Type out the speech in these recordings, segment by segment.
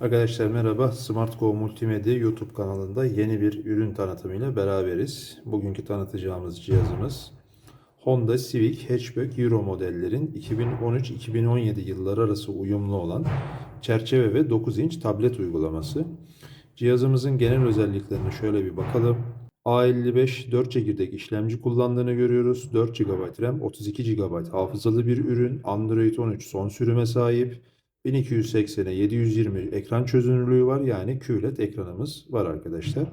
Arkadaşlar merhaba. SmartGo Multimedya YouTube kanalında yeni bir ürün tanıtımıyla beraberiz. Bugünkü tanıtacağımız cihazımız Honda Civic Hatchback Euro modellerin 2013-2017 yılları arası uyumlu olan çerçeve ve 9 inç tablet uygulaması. Cihazımızın genel özelliklerine şöyle bir bakalım. A55 4 çekirdek işlemci kullandığını görüyoruz. 4 GB RAM, 32 GB hafızalı bir ürün. Android 13 son sürüme sahip. 1280'e 720 ekran çözünürlüğü var. Yani QLED ekranımız var arkadaşlar.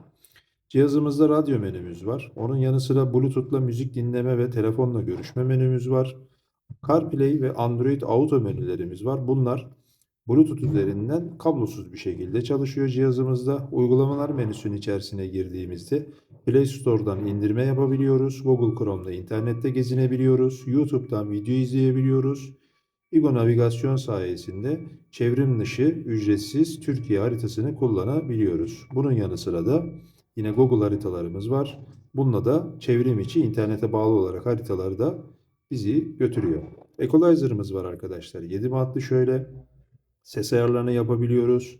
Cihazımızda radyo menümüz var. Onun yanı sıra Bluetooth'la müzik dinleme ve telefonla görüşme menümüz var. CarPlay ve Android Auto menülerimiz var. Bunlar Bluetooth üzerinden kablosuz bir şekilde çalışıyor cihazımızda. Uygulamalar menüsünün içerisine girdiğimizde Play Store'dan indirme yapabiliyoruz. Google Chrome'da internette gezinebiliyoruz. YouTube'dan video izleyebiliyoruz. İGO navigasyon sayesinde çevrim dışı ücretsiz Türkiye haritasını kullanabiliyoruz. Bunun yanı sıra da yine Google haritalarımız var. Bununla da çevrim içi internete bağlı olarak haritaları da bizi götürüyor. Equalizer'ımız var arkadaşlar. 7 matlı şöyle ses ayarlarını yapabiliyoruz.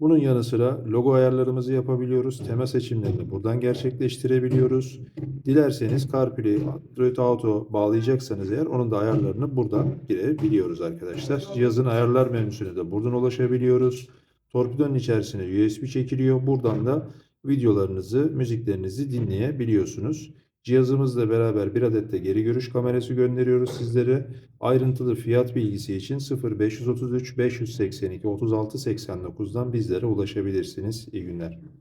Bunun yanı sıra logo ayarlarımızı yapabiliyoruz. Tema seçimlerini buradan gerçekleştirebiliyoruz. Dilerseniz CarPlay, Android Auto bağlayacaksanız eğer onun da ayarlarını buradan girebiliyoruz arkadaşlar. Cihazın ayarlar menüsüne de buradan ulaşabiliyoruz. Torpidonun içerisine USB çekiliyor. Buradan da videolarınızı, müziklerinizi dinleyebiliyorsunuz. Cihazımızla beraber bir adet de geri görüş kamerası gönderiyoruz sizlere. Ayrıntılı fiyat bilgisi için 0533 582 36 89'dan bizlere ulaşabilirsiniz. İyi günler.